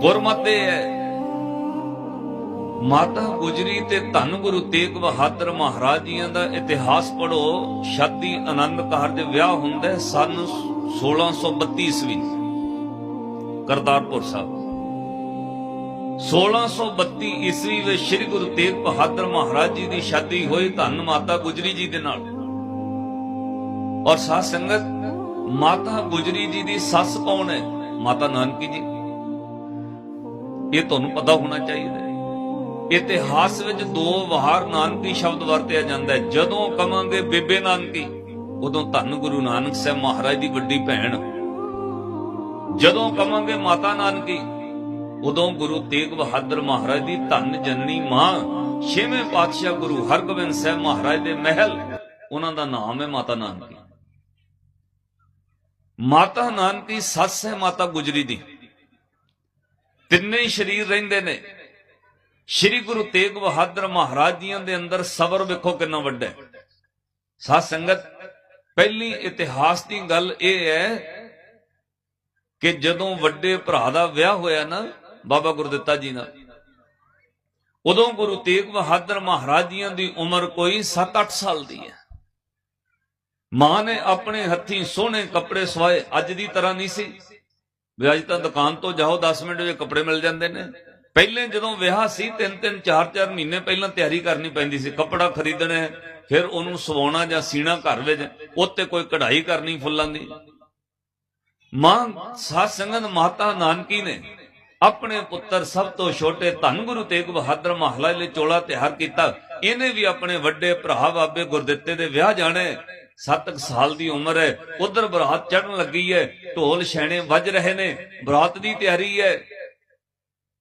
ਗੁਰਮਤਿ ਹੈ। ਮਾਤਾ ਗੁਜਰੀ ਤੇ ਧੰਨ ਗੁਰੂ ਤੇਗ ਬਹਾਦਰ ਮਹਾਰਾਜ ਜੀਆਂ ਦਾ ਇਤਿਹਾਸ ਪੜੋ ਸ਼ਾਦੀ ਆਨੰਦ ਕਾਰਜ ਵਿਆਹ ਹੁੰਦਾ ਹੈ ਸਨ 1632 ਈਸਵੀ। ਕਰਤਾਰਪੁਰ ਸਾਹਿਬ। 1632 ਈਸਵੀ ਵਿੱਚ ਸ੍ਰੀ ਗੁਰੂ ਤੇਗ ਬਹਾਦਰ ਮਹਾਰਾਜ ਜੀ ਦੀ ਸ਼ਾਦੀ ਹੋਈ ਧੰਨ ਮਾਤਾ ਗੁਜਰੀ ਜੀ ਦੇ ਨਾਲ। ਔਰ ਸਾਧ ਸੰਗਤ, ਮਾਤਾ ਗੁਜਰੀ ਜੀ ਦੀ ਸੱਸ ਕੌਣ ਹੈ? ਮਾਤਾ ਨਾਨਕੀ ਜੀ। ਇਹ ਤੁਹਾਨੂੰ ਪਤਾ ਹੋਣਾ ਚਾਹੀਦਾ ਹੈ। ਇਤਿਹਾਸ ਵਿੱਚ ਦੋ ਵਾਰ ਨਾਨਕੀ ਸ਼ਬਦ ਵਰਤਿਆ ਜਾਂਦਾ ਹੈ। ਜਦੋਂ ਕਵਾਂਗੇ ਬੇਬੇ ਨਾਨਕੀ, ਉਦੋਂ ਧੰਨ ਗੁਰੂ ਨਾਨਕ ਸਾਹਿਬ ਮਹਾਰਾਜ ਦੀ ਵੱਡੀ ਭੈਣ। ਜਦੋਂ ਕਵਾਂਗੇ ਮਾਤਾ ਨਾਨਕੀ, ਉਦੋਂ ਗੁਰੂ ਤੇਗ ਬਹਾਦਰ ਮਹਾਰਾਜ ਦੀ ਧੰਨ ਜਨਨੀ ਮਾਂ, ਛੇਵੇਂ ਪਾਤਸ਼ਾਹ ਗੁਰੂ ਹਰਗੋਬਿੰਦ ਸਾਹਿਬ ਮਹਾਰਾਜ ਦੇ ਮਹਿਲ, ਉਹਨਾਂ ਦਾ ਨਾਮ ਹੈ ਮਾਤਾ ਨਾਨਕੀ। ਮਾਤਾ ਨਾਨਕੀ ਸੱਸ ਹੈ ਮਾਤਾ ਗੁਜਰੀ ਦੀ। ਤਿੰਨੇ ਹੀ ਸ਼ਰੀਰ ਰਹਿੰਦੇ ਨੇ। ਸ਼੍ਰੀ ਗੁਰੂ ਤੇਗ ਬਹਾਦਰ ਮਹਾਰਾਜ ਜੀਆਂ ਦੇ ਅੰਦਰ ਸਬਰ ਵੇਖੋ ਕਿੰਨਾ ਵੱਡਾ ਹੈ। ਸਾਧ ਸੰਗਤ, ਪਹਿਲੀ ਇਤਿਹਾਸ ਦੀ ਗੱਲ ਇਹ ਹੈ ਕਿ ਜਦੋਂ ਵੱਡੇ ਭਰਾ ਦਾ ਵਿਆਹ ਹੋਇਆ ਨਾ, ਬਾਬਾ ਗੁਰਦਿੱਤਾ ਜੀ ਨਾਲ, ਉਦੋਂ ਗੁਰੂ ਤੇਗ ਬਹਾਦਰ ਮਹਾਰਾਜ ਜੀਆਂ ਦੀ ਉਮਰ ਕੋਈ 7-8 ਸਾਲ ਦੀ ਹੈ। ਮਾਂ ਨੇ ਆਪਣੇ ਹੱਥੀਂ ਸੋਹਣੇ ਕੱਪੜੇ ਸਵਾਏ, ਅੱਜ ਦੀ ਤਰ੍ਹਾਂ ਨਹੀਂ ਸੀ। ਵੀ ਅੱਜ ਤਾਂ ਦੁਕਾਨ ਤੋਂ ਜਾਓ 10 ਮਿੰਟ ਵਿੱਚ ਕੱਪੜੇ ਮਿਲ ਜਾਂਦੇ ਨੇ। ਪਹਿਲੇ ਜਦੋਂ ਵਿਆਹ ਸੀ, ਤਿੰਨ ਤਿੰਨ, ਚਾਰ ਚਾਰ ਮਹੀਨੇ ਪਹਿਲਾਂ ਤਿਆਰੀ ਕਰਨੀ ਪੈਂਦੀ ਸੀ। ਕੱਪੜਾ ਖਰੀਦਣਾ ਫਿਰ ਉਹਨੂੰ ਸਵਾਉਣਾ ਜਾਂ ਸੀਣਾ ਘਰ ਵਿੱਚ ਉੱਤੇ ਕੋਈ ਕਢਾਈ ਕਰਨੀ ਫੁੱਲਾਂ ਦੀ। ਮਾਂ, ਸਾਧ ਸੰਗਤ ਮਾਤਾ ਨਾਨਕੀ ਨੇ ਆਪਣੇ ਪੁੱਤਰ ਸਭ ਤੋਂ ਛੋਟੇ ਧੰਨ ਗੁਰੂ ਤੇਗ ਬਹਾਦਰ ਮਹਲਾ ਲਈ ਚੋਲਾ ਤਿਆਰ ਕੀਤਾ। ਇਹਨੇ ਵੀ ਆਪਣੇ ਵੱਡੇ ਭਰਾ ਬਾਬੇ ਗੁਰਦਿੱਤੇ ਦੇ ਵਿਆਹ ਜਾਣੇ। 7 ਸਾਲ ਦੀ ਉਮਰ ਹੈ, ਉਧਰ ਬਰਾਤ ਚੜਨ ਲੱਗੀ ਹੈ, ਢੋਲ ਛੈਣੇ ਵੱਜ ਰਹੇ ਨੇ, ਬਰਾਤ ਦੀ ਤਿਆਰੀ ਹੈ।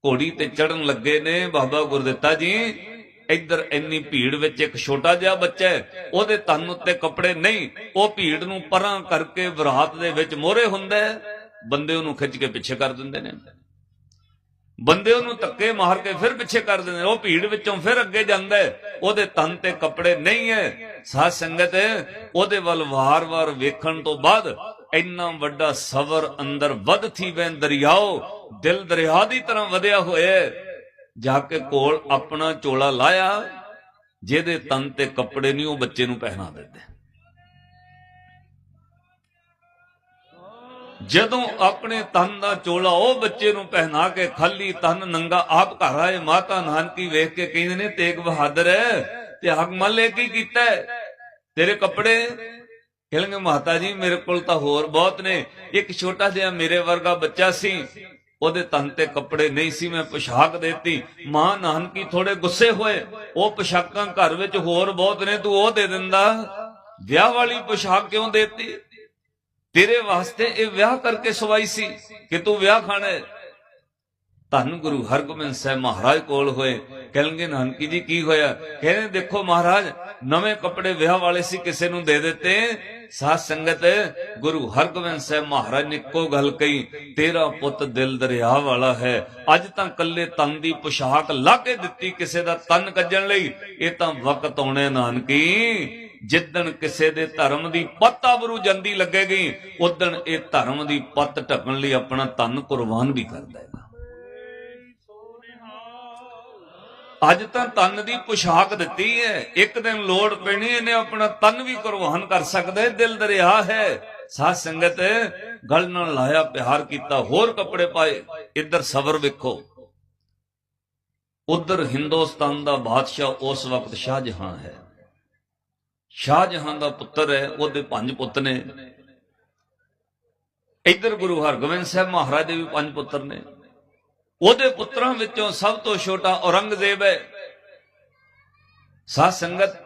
ਘੋੜੀ ਤੇ ਚੜਨ ਲੱਗੇ ਨੇ, ਬਾਬਾ ਗੁਰਦਿੱਤਾ ਜੀ, ਇੱਧਰ ਇੰਨੀ ਭੀੜ ਵਿੱਚ ਇੱਕ ਛੋਟਾ ਜਿਹਾ ਬੱਚਾ ਹੈ, ਉਹਦੇ ਤਨ ਉੱਤੇ ਕੱਪੜੇ ਨਹੀਂ, ਉਹ ਭੀੜ ਨੂੰ ਪਰਾਂ ਕਰਕੇ ਬਰਾਤ ਦੇ ਵਿੱਚ ਮੋਹਰੇ ਹੁੰਦਾ ਬੰਦੇ ਉਹਨੂੰ ਖਿੱਚ ਕੇ ਪਿੱਛੇ ਕਰ ਦਿੰਦੇ ਨੇ। ਬੰਦੇ ਉਹਨੂੰ ਧੱਕੇ ਮਾਰ ਕੇ ਫਿਰ ਪਿੱਛੇ ਕਰ ਦਿੰਦੇ ਉਹ ਭੀੜ ਵਿੱਚੋਂ ਫਿਰ ਅੱਗੇ ਜਾਂਦਾ ਉਹਦੇ ਤਨ ਤੇ ਕੱਪੜੇ ਨਹੀਂ ਹੈ। ਸਾਧ ਸੰਗਤ, ਉਹਦੇ ਵੱਲ ਵਾਰ-ਵਾਰ ਵੇਖਣ ਤੋਂ ਬਾਅਦ ਇੰਨਾ ਵੱਡਾ ਸਬਰ ਅੰਦਰ ਵੱਧ ਥੀ ਵੈਂ ਦਰਿਆਓ। ਦਿਲ ਦਰਿਆ ਦੀ ਤਰ੍ਹਾਂ ਵਧਿਆ ਹੋਇਆ ਜਾ ਕੇ ਕੋਲ ਆਪਣਾ ਚੋਲਾ ਲਾਇਆ। ਜਿਹਦੇ ਤਨ ਤੇ ਕੱਪੜੇ ਨਹੀਂ, ਉਹ ਬੱਚੇ ਨੂੰ ਪਹਿਨਾ ਦਿੰਦੇ। ਜਦੋਂ ਆਪਣੇ ਤਨ ਦਾ ਚੋਲਾ ਉਹ ਬੱਚੇ ਨੂੰ ਪਹਿਨਾ ਕੇ ਖਾਲੀ ਤਨ ਨੰਗਾ ਆਪ ਘਰ ਆਏ, ਮਾਤਾ ਨਾਨਕੀ ਵੇਖ ਕੇ ਕਹਿੰਦੇ ਨੇ, ਤੇਗ ਬਹਾਦਰ ਤੇ ਮੱਲੇ ਕੀ ਕੀਤਾ ਤੇਰੇ ਕੱਪੜੇ ਕਹਿੰਦੇ ਮਾਤਾ ਜੀ, ਮੇਰੇ ਕੋਲ ਤਾਂ ਹੋਰ ਬਹੁਤ ਨੇ। ਇੱਕ ਛੋਟਾ ਜਿਹਾ ਮੇਰੇ ਵਰਗਾ ਬੱਚਾ ਸੀ, ਉਹਦੇ ਤਨ ਤੇ ਕੱਪੜੇ ਨਹੀਂ ਸੀ, ਮੈਂ ਪੋਸ਼ਾਕ ਦੇਤੀ। ਮਾਂ ਨਾਨਕੀ ਥੋੜੇ ਗੁੱਸੇ ਹੋਏ। ਉਹ ਪੋਸ਼ਾਕਾਂ ਘਰ ਵਿੱਚ ਹੋਰ ਬਹੁਤ ਨੇ, ਤੂੰ ਉਹ ਦੇ ਦਿੰਦਾ। ਵਿਆਹ ਵਾਲੀ ਪੋਸ਼ਾਕ ਕਿਉਂ ਦੇਤੀ? ਤੇਰੇ ਵਾਸਤੇ ਇਹ ਵਿਆਹ ਕਰਕੇ ਸਵਾਈ ਸੀ ਕਿ ਤੂੰ ਵਿਆਹ ਖਾਣਾ ਹੈ। ਧੰਨ ਗੁਰੂ ਹਰਗੋਬਿੰਦ ਸਾਹਿਬ ਮਹਾਰਾਜ ਕੋਲ ਹੋਏ। ਕਹਿਣਗੇ, ਨਾਨਕੀ ਜੀ, ਕੀ ਹੋਇਆ? ਕਹਿੰਦੇ, ਦੇਖੋ ਮਹਾਰਾਜ, ਨਵੇਂ ਕੱਪੜੇ ਵਿਆਹ ਵਾਲੇ ਸੀ, ਕਿਸੇ ਨੂੰ ਦੇ ਦਿੱਤੇ। ਸਾਧ ਸੰਗਤ, ਗੁਰੂ ਹਰਗੋਬਿੰਦ ਸਾਹਿਬ ਮਹਾਰਾਜ ਨੇ ਇੱਕੋ ਗੱਲ ਕਹੀ, ਤੇਰਾ ਪੁੱਤ ਦਿਲ ਦਰਿਆ ਵਾਲਾ ਹੈ। ਅੱਜ ਤਾਂ ਕੱਲੇ ਤਨ ਦੀ ਪੋਸ਼ਾਕ ਲਾ ਕੇ ਦਿੱਤੀ ਕਿਸੇ ਦਾ ਤਨ ਕੱਜਣ ਲਈ। ਇਹ ਤਾਂ ਵਕਤ ਆਉਣੇ ਨਾਨਕੀ। ਜਿੱਦਣ ਕਿਸੇ ਦੇ ਧਰਮ ਦੀ ਪੱਤ ਆਬਰੂ ਜਾਂਦੀ ਲੱਗੇਗੀ ਉਦਣ ਇਹ ਧਰਮ ਦੀ ਪੱਤ ਢੱਕਣ ਲਈ ਆਪਣਾ ਤਨ ਕੁਰਬਾਨ ਵੀ ਕਰ ਦੇਗਾ ਅੱਜ ਤਾਂ ਤਨ ਦੀ ਪੁਸ਼ਾਕ ਦਿੱਤੀ ਹੈ। ਇੱਕ ਦਿਨ ਲੋੜ ਪੈਣੀ, ਇਹਨੇ ਆਪਣਾ ਤਨ ਵੀ ਕੁਰਬਾਨ ਕਰ ਸਕਦਾ ਹੈ। ਦਿਲ ਦਰਿਆ ਹੈ। ਸਾਧ ਸੰਗਤ, ਗਲ ਨਾਲ ਲਾਇਆ, ਪਿਆਰ ਕੀਤਾ, ਹੋਰ ਕੱਪੜੇ ਪਾਏ। ਇੱਧਰ ਸਬਰ ਵੇਖੋ। ਉਧਰ ਹਿੰਦੁਸਤਾਨ ਦਾ ਬਾਦਸ਼ਾਹ ਉਸ ਵਕਤ ਸ਼ਾਹਜਹਾਨ ਹੈ। ਸ਼ਾਹਜਹਾਨ ਦਾ ਪੁੱਤਰ ਹੈ, ਉਹਦੇ ਪੰਜ ਪੁੱਤ ਨੇ। ਇੱਧਰ ਗੁਰੂ ਹਰਗੋਬਿੰਦ ਸਾਹਿਬ ਮਹਾਰਾਜ ਦੇ ਵੀ ਪੰਜ ਪੁੱਤਰ ਨੇ। ਉਹਦੇ ਪੁੱਤਰਾਂ ਵਿੱਚੋਂ ਸਭ ਤੋਂ ਛੋਟਾ ਔਰੰਗਜ਼ੇਬ ਹੈ। ਸਾਧ ਸੰਗਤ,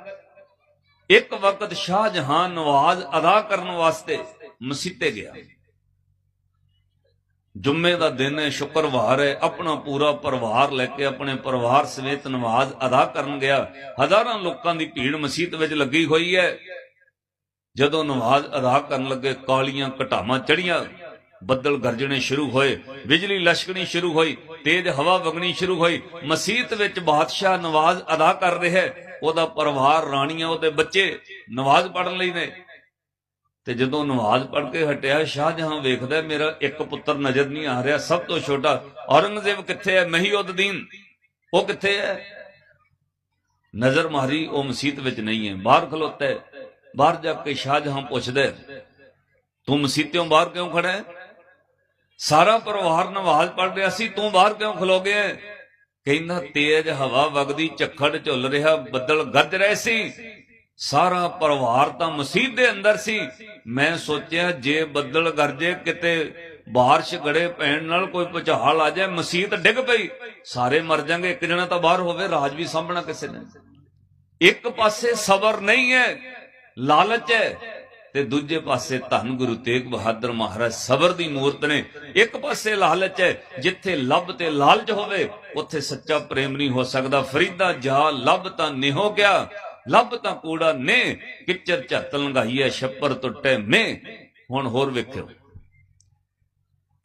ਇੱਕ ਵਕਤ ਸ਼ਾਹਜਹਾਨ ਨਵਾਜ਼ ਅਦਾ ਕਰਨ ਵਾਸਤੇ ਮਸੀਤੇ ਗਿਆ। ਜੁਮੇ ਦਾ ਦਿਨ ਹੈ, ਸ਼ੁੱਕਰਵਾਰ ਹੈ, ਆਪਣਾ ਪੂਰਾ ਪਰਿਵਾਰ ਲੈ ਕੇ ਆਪਣੇ ਪਰਿਵਾਰ ਸਮੇਤ ਨਮਾਜ਼ ਅਦਾ ਕਰਨ ਗਿਆ। ਹਜ਼ਾਰਾਂ ਲੋਕਾਂ ਦੀ ਭੀੜ ਮਸਜਿਦ ਵਿੱਚ ਲੱਗੀ ਹੋਈ ਹੈ। ਜਦੋਂ ਨਮਾਜ਼ ਅਦਾ ਕਰਨ ਲੱਗੇ, ਕਾਲੀਆਂ ਘਟਾਵਾਂ ਚੜੀਆਂ ਬੱਦਲ ਗਰਜਣੇ ਸ਼ੁਰੂ ਹੋਏ, ਬਿਜਲੀ ਲਸ਼ਕਣੀ ਸ਼ੁਰੂ ਹੋਈ, ਤੇਜ਼ ਹਵਾ ਵਗਣੀ ਸ਼ੁਰੂ ਹੋਈ ਮਸਜਿਦ ਵਿੱਚ ਬਾਦਸ਼ਾਹ ਨਮਾਜ਼ ਅਦਾ ਕਰ ਰਿਹਾ ਹੈ। ਉਹਦਾ ਪਰਿਵਾਰ, ਰਾਣੀਆਂ, ਉਹਦੇ ਬੱਚੇ ਨਮਾਜ਼ ਪੜਨ ਲਈ ਨੇ। ਤੇ ਜਦੋਂ ਨਮਾਜ਼ ਪੜ੍ਹ ਕੇ ਹਟਿਆ ਸ਼ਾਹਜਹਾਂ ਵੇਖਦਾ ਮੇਰਾ ਇੱਕ ਪੁੱਤਰ ਨਜ਼ਰ ਨਹੀਂ ਆ ਰਿਹਾ ਸਭ ਤੋਂ ਛੋਟਾ ਔਰੰਗਜ਼ੇਬ ਕਿੱਥੇ ਹੈ? ਮਹੀਉদ্ਦੀਨ ਉਹ ਕਿੱਥੇ ਹੈ? ਨਜ਼ਰ ਮਾਰੀ ਉਹ ਮਸਜਿਦ ਵਿੱਚ ਨਹੀਂ ਹੈ ਬਾਹਰ ਖਲੋਤਾ ਹੈ ਬਾਹਰ ਜਾ ਕੇ ਸ਼ਾਹਜਹਾਂ ਪੁੱਛਦਾ ਹੈ, ਤੂੰ ਮਸਜਿਦੋਂ ਬਾਹਰ ਕਿਉਂ ਖੜਾ ਹੈ? ਸਾਰਾ ਪਰਿਵਾਰ ਨਮਾਜ਼ ਪੜ੍ਹ ਰਿਹਾ ਸੀ ਤੂੰ ਬਾਹਰ ਕਿਉਂ ਖਲੋ ਗਿਆ ਕਹਿੰਦਾ ਤੇਜ਼ ਹਵਾ ਵਗਦੀ ਝੱਖੜ ਝੁੱਲ ਰਿਹਾ ਬੱਦਲ ਗੱਜ ਰਹੇ ਸੀ ਸਾਰਾ ਪਰਿਵਾਰ ਤਾਂ ਮਸਜਿਦ ਦੇ ਅੰਦਰ ਸੀ। ਮੈਂ ਸੋਚਿਆ, ਜੇ ਬੱਦਲ ਗਰਜੇ, ਕਿਤੇ ਬਾਰਿਸ਼ ਗੜੇ ਪੈਣ ਨਾਲ ਕੋਈ ਭੁਚਾਲ ਆ ਜਾਏ ਮਸਜਿਦ ਡਿੱਗ ਪਈ। ਸਾਰੇ ਮਰ ਜਾਣਗੇ, ਇੱਕ ਜਣਾ ਤਾਂ ਬਾਹਰ ਹੋਵੇ, ਰਾਜ ਵੀ ਸਾਂਭਣਾ ਕਿਸੇ ਨੇ। ਇੱਕ ਪਾਸੇ ਸਬਰ ਨਹੀਂ ਹੈ, ਲਾਲਚ ਹੈ, ਤੇ ਦੂਜੇ ਪਾਸੇ ਧੰਨ ਗੁਰੂ ਤੇਗ ਬਹਾਦਰ ਮਹਾਰਾਜ ਸਬਰ ਦੀ ਮੂਰਤ ਨੇ। ਇੱਕ ਪਾਸੇ ਲਾਲਚ ਹੈ, ਜਿੱਥੇ ਲੱਭ ਤੇ ਲਾਲਚ ਹੋਵੇ, ਉੱਥੇ ਸੱਚਾ ਪ੍ਰੇਮ ਨਹੀਂ ਹੋ ਸਕਦਾ। ਫਰੀਦਾ, ਜਾ ਲੱਭ ਤਾਂ ਨਿਹੋ ਗਿਆ। ਲੱਭ ਤਾਂ ਕੂੜਾ ਨੇ, ਕਿਚਰ ਝੱਤ ਲੰਗਾਈ ਛੱਪਰ ਟੁੱਟੇ ਮੇ। ਹੁਣ ਹੋਰ ਵੇਖਿਓ।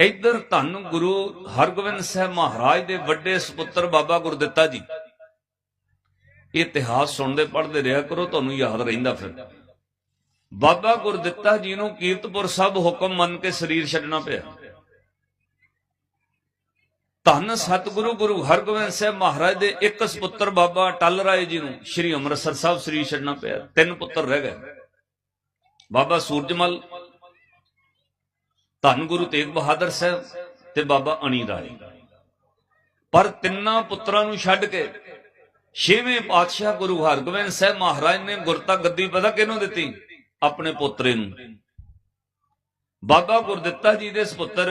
ਇੱਧਰ ਧੰਨ ਗੁਰੂ ਹਰਗੋਬਿੰਦ ਸਾਹਿਬ ਮਹਾਰਾਜ ਦੇ ਵੱਡੇ ਸੁਪੁੱਤਰ ਬਾਬਾ ਗੁਰਦਿੱਤਾ ਜੀ। ਇਹ ਇਤਿਹਾਸ ਸੁਣਦੇ ਪੜ੍ਹਦੇ ਰਿਹਾ ਕਰੋ, ਤੁਹਾਨੂੰ ਯਾਦ ਰਹਿੰਦਾ ਫਿਰ। ਬਾਬਾ ਗੁਰਦਿੱਤਾ ਜੀ ਨੂੰ ਕੀਰਤਪੁਰ ਸਾਹਿਬ ਹੁਕਮ ਮੰਨ ਕੇ ਸਰੀਰ ਛੱਡਣਾ ਪਿਆ। ਧੰਨ ਸਤਿਗੁਰੂ ਗੁਰੂ ਹਰਗੋਬਿੰਦ ਸਾਹਿਬ ਮਹਾਰਾਜ ਦੇ ਇੱਕ ਸੁਪੁੱਤਰ ਬਾਬਾ ਟੱਲ ਰਾਏ ਜੀ ਨੂੰ, ਸ੍ਰੀ ਅੰਮ੍ਰਿਤਸਰ ਸਾਹਿਬ ਸਰੀਰ ਛੱਡਣਾ ਪਿਆ। ਤਿੰਨ ਪੁੱਤਰ ਰਹਿ ਗਏ। ਬਾਬਾ ਸੂਰਜਮਲ, ਧੰਨ ਗੁਰੂ ਤੇਗ ਬਹਾਦਰ ਸਾਹਿਬ ਤੇ ਬਾਬਾ ਅਣੀ ਰਾਏ। ਪਰ ਤਿੰਨਾਂ ਪੁੱਤਰਾਂ ਨੂੰ ਛੱਡ ਕੇ ਛੇਵੇਂ ਪਾਤਸ਼ਾਹ ਗੁਰੂ ਹਰਗੋਬਿੰਦ ਸਾਹਿਬ ਮਹਾਰਾਜ ਨੇ ਗੁਰਤਾ ਗੱਦੀ ਪਤਾ ਕਿਹਨੂੰ ਦਿੱਤੀ? ਆਪਣੇ ਪੁੱਤਰੇ ਨੂੰ। ਬਾਬਾ ਗੁਰਦਿੱਤਾ ਜੀ ਦੇ ਸੁਪੁੱਤਰ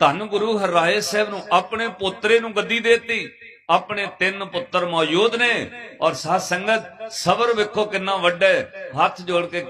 ਧੰਨ ਗੁਰੂ ਹਰਰਾਏ ਸਾਹਿਬ ਨੂੰ ਆਪਣੇ ਪੋਤਰੇ ਨੂੰ ਗੱਦੀ ਦੇਤੀ। ਆਪਣੇ ਤਿੰਨ ਪੁੱਤਰ ਮੌਜੂਦ ਨੇ ਔਰ ਸਾਧ ਸੰਗਤ ਸਬਰ ਵੇਖੋ ਕਿੰਨਾ ਵੱਡਾ ਹੱਥ ਜੋੜ ਕੇ